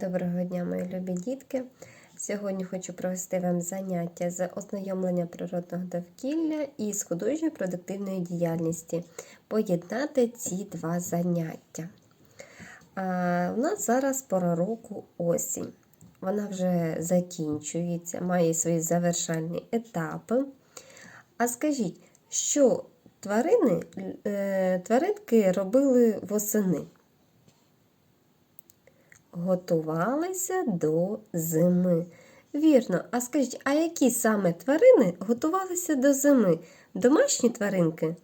Доброго дня, мої любі дітки! Сьогодні хочу провести вам заняття з ознайомлення природного довкілля і з художньої продуктивної діяльності. Поєднати ці два заняття. А, у нас зараз пора року осінь. Вона вже закінчується, має свої завершальні етапи. А скажіть, що тварини, е, тваринки робили восени? Готувалися до зими. Вірно, а скажіть, а які саме тварини готувалися до зими? Домашні тваринки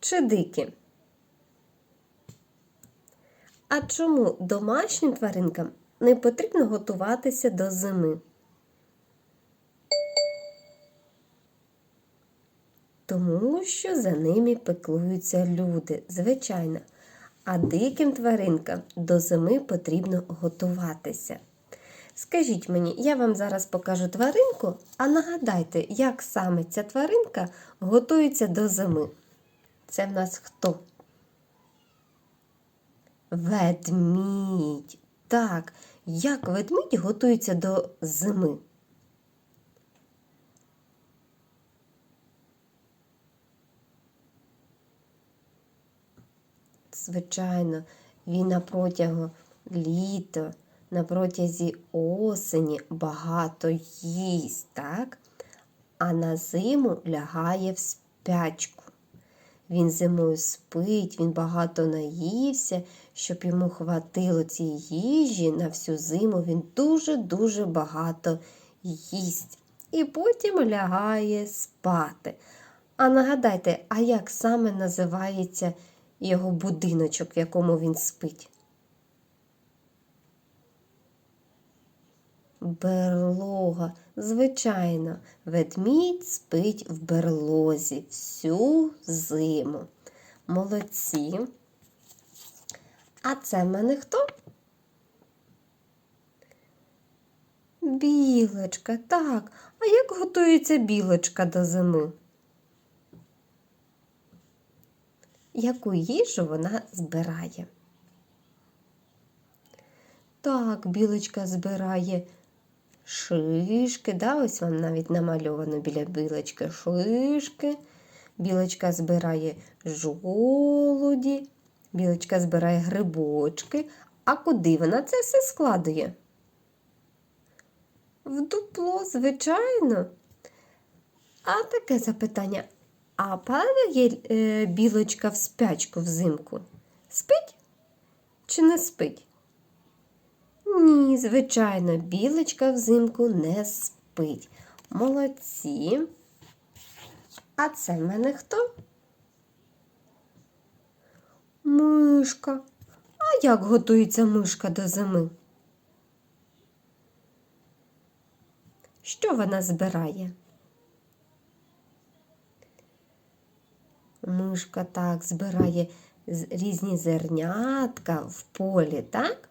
чи дикі? А чому домашнім тваринкам не потрібно готуватися до зими? Тому що за ними пеклуються люди, звичайно. А диким тваринкам до зими потрібно готуватися. Скажіть мені, я вам зараз покажу тваринку, а нагадайте, як саме ця тваринка готується до зими. Це в нас хто? Ведмідь. Так, як ведмідь готується до зими? Звичайно, він на протягу літа, на протязі осені багато їсть, так? А на зиму лягає в спячку. Він зимою спить, він багато наївся, щоб йому хватило цієї їжі на всю зиму, він дуже-дуже багато їсть. І потім лягає спати. А нагадайте, а як саме називається його будиночок, в якому він спить? Берлога. Звичайно, ведмідь спить в берлозі всю зиму. Молодці. А це в мене хто? Білочка, так. А як готується білочка до зими? Яку їжу вона збирає? Так, білочка збирає шишки, да, ось вам навіть намальовано біля білочки шишки. Білочка збирає жолуді, білочка збирає грибочки. А куди вона це все складує? В дупло, звичайно. А таке запитання. А падає е, білочка в спячку взимку? Спить чи не спить? Ні, звичайно, білочка взимку не спить. Молодці. А це в мене хто? Мишка. А як готується мишка до зими? Що вона збирає? Мишка так збирає різні зернятка в полі, так?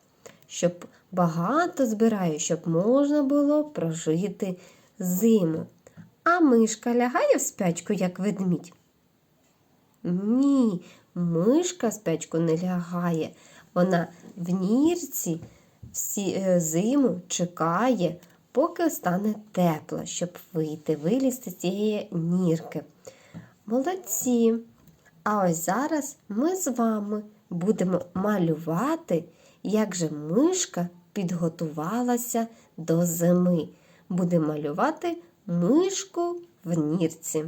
Щоб багато збирає, щоб можна було прожити зиму. А мишка лягає в спячку, як ведмідь? Ні, мишка в спячку не лягає. Вона в нірці всі зиму чекає, поки стане тепло, щоб вийти, вилізти з цієї нірки. Молодці! А ось зараз ми з вами будемо малювати, як же мишка підготувалася до зими. Будемо малювати мишку в нірці.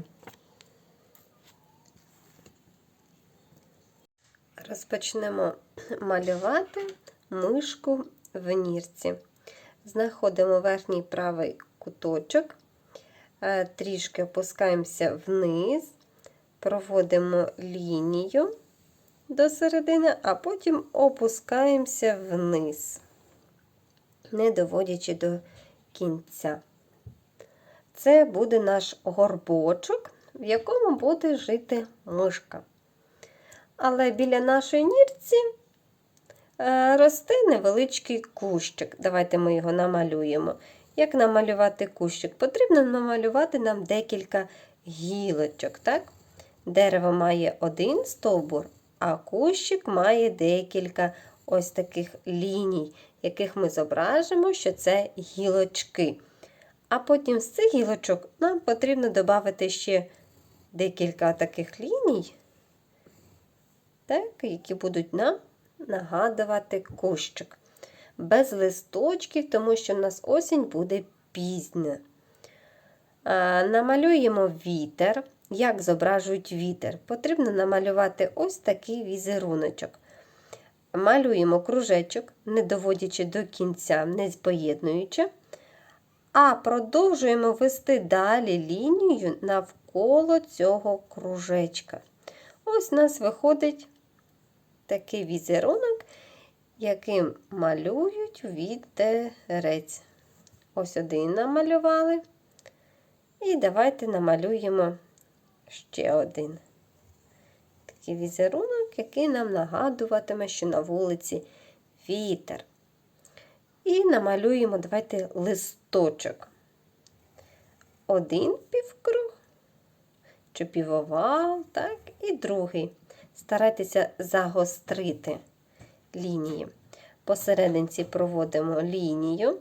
Розпочнемо малювати мишку в нірці. Знаходимо верхній правий куточок, трішки опускаємося вниз проводимо лінію до середини, а потім опускаємося вниз, не доводячи до кінця. Це буде наш горбочок, в якому буде жити мишка. Але біля нашої нірці е, росте невеличкий кущик. Давайте ми його намалюємо. Як намалювати кущик? Потрібно намалювати нам декілька гілочок. так? Дерево має один стовбур, а кущик має декілька ось таких ліній, яких ми зображимо, що це гілочки. А потім з цих гілочок нам потрібно додати ще декілька таких ліній, так, які будуть нам нагадувати кущик. Без листочків, тому що в нас осінь буде пізня. Намалюємо вітер. Як зображують вітер? Потрібно намалювати ось такий візеруночок. Малюємо кружечок, не доводячи до кінця, не поєднуючи, а продовжуємо вести далі лінію навколо цього кружечка. Ось у нас виходить такий візерунок, яким малюють вітерець. Ось один намалювали. І давайте намалюємо ще один. Такий візерунок, який нам нагадуватиме, що на вулиці вітер. І намалюємо, давайте листочок. Один півкруг, чи півовал, так, і другий. Старайтеся загострити лінії. Посерединці проводимо лінію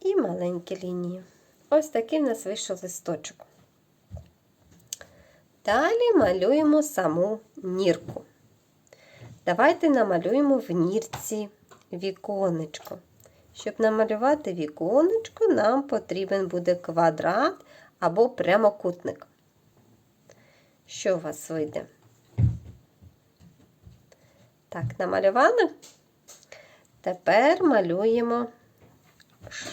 і маленькі лінії. Ось такий в нас вийшов листочок. Далі малюємо саму нірку. Давайте намалюємо в нірці віконечко. Щоб намалювати віконечко, нам потрібен буде квадрат або прямокутник. Що у вас вийде? Так, намалювали? Тепер малюємо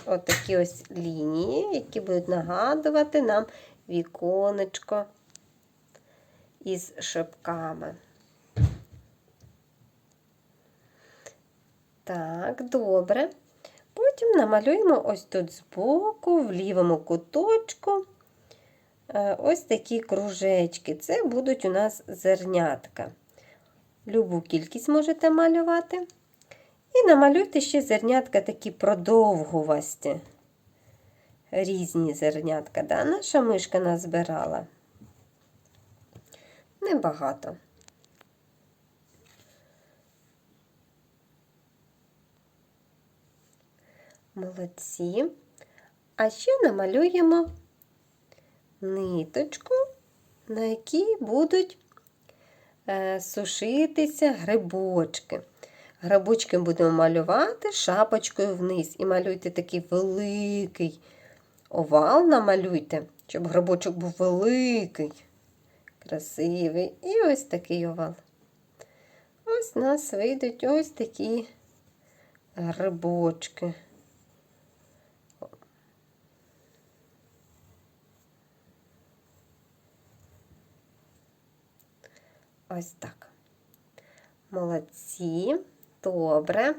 отакі ось лінії, які будуть нагадувати нам віконечко із шипками. Так, добре. Потім намалюємо ось тут збоку, в лівому куточку, е, ось такі кружечки. Це будуть у нас зернятка. Любу кількість можете малювати. І намалюйте ще зернятка такі продовгувасті. Різні зернятка. Да? Наша мишка назбирала. Небагато. Молодці. А ще намалюємо ниточку, на якій будуть е, сушитися грибочки. Грибочки будемо малювати шапочкою вниз. І малюйте такий великий овал, намалюйте, щоб грибочок був великий, красивий. І ось такий овал. Ось нас вийдуть ось такі грибочки. Ось так. Молодці. Добре.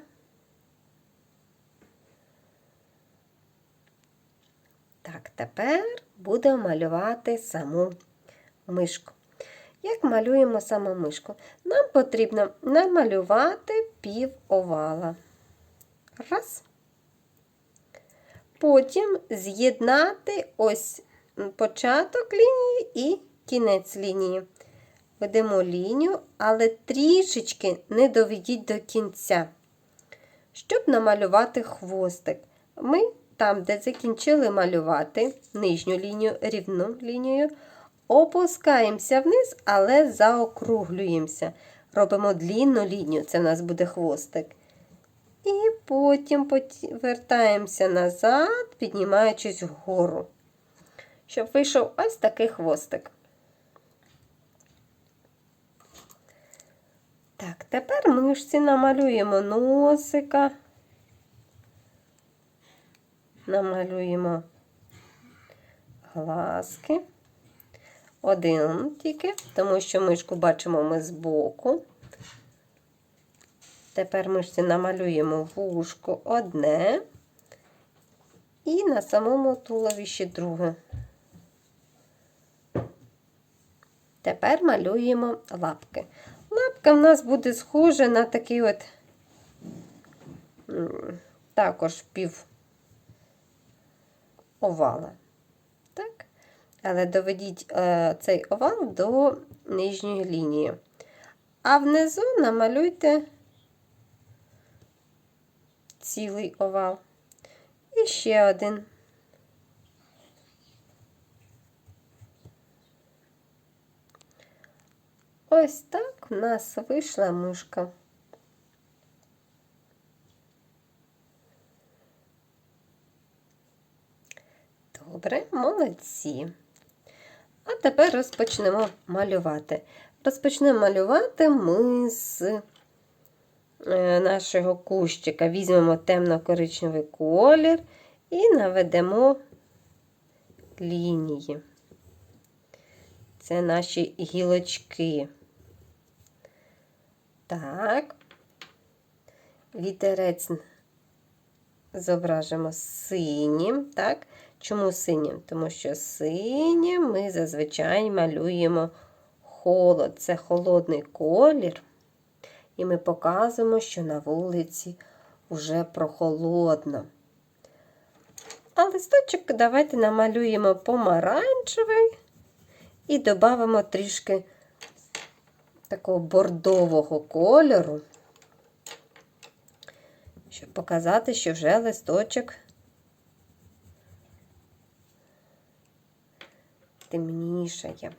Так, тепер будемо малювати саму мишку. Як малюємо саму мишку? Нам потрібно намалювати пів овала. Раз. Потім з'єднати ось початок лінії і кінець лінії. Ведемо лінію, але трішечки не доведіть до кінця. Щоб намалювати хвостик, ми там, де закінчили малювати нижню лінію, рівну лінію, опускаємося вниз, але заокруглюємося. Робимо длінну лінію, це в нас буде хвостик. І потім повертаємося назад, піднімаючись вгору, щоб вийшов ось такий хвостик. Так, тепер мишці намалюємо носика, намалюємо глазки. Один тільки, тому що мишку бачимо ми збоку. Тепер мишці намалюємо вушко одне і на самому туловищі друге. Тепер малюємо лапки. Лапка в нас буде схожа на такий от також пів овала. Але доведіть е, цей овал до нижньої лінії. А внизу намалюйте цілий овал. І ще один. Ось так в нас вийшла мишка. Добре, молодці. А тепер розпочнемо малювати. Розпочнемо малювати ми з е, нашого кущика. Візьмемо темно-коричневий колір і наведемо лінії. Це наші гілочки. Так. Вітерець зображимо синім, так? Чому синім? Тому що синім ми зазвичай малюємо холод. Це холодний колір. І ми показуємо, що на вулиці вже прохолодно. А листочок давайте намалюємо помаранчевий і додамо трішки такого бордового кольору, щоб показати, що вже листочок темнішає.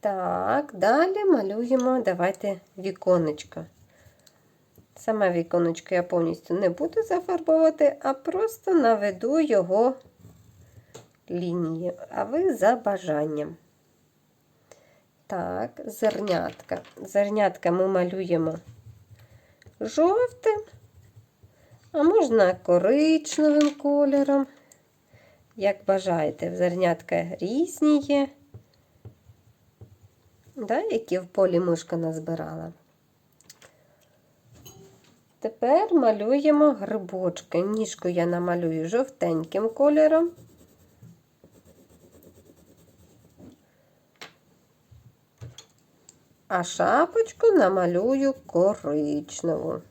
Так, далі малюємо, давайте віконечко. Саме віконечко я повністю не буду зафарбовувати, а просто наведу його лінії, а ви за бажанням. Так, зернятка. Зернятка ми малюємо жовтим, а можна коричневим кольором. Як бажаєте, зернятка різні є, да, які в полі мишка назбирала. Тепер малюємо грибочки. Ніжку я намалюю жовтеньким кольором. А шапочку намалюю коричневу.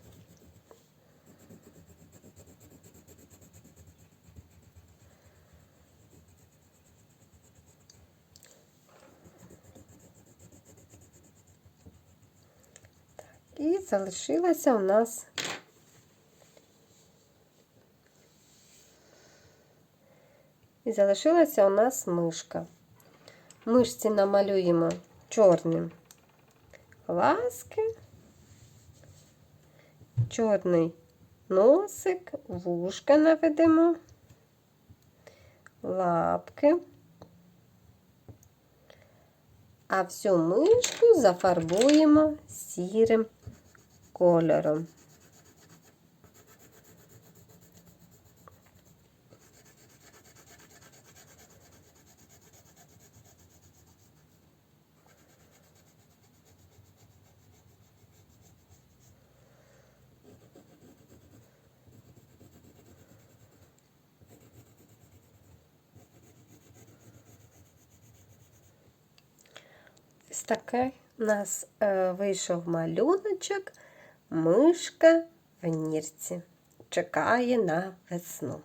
І залишилася у нас і залишилася у нас мишка. Мишці намалюємо чорним. Ласки, чорний носик, вушка наведемо, лапки, а всю мишку зафарбуємо сірим кольором. Ось у нас е, вийшов малюночок, мишка в нірці. Чекає на весну.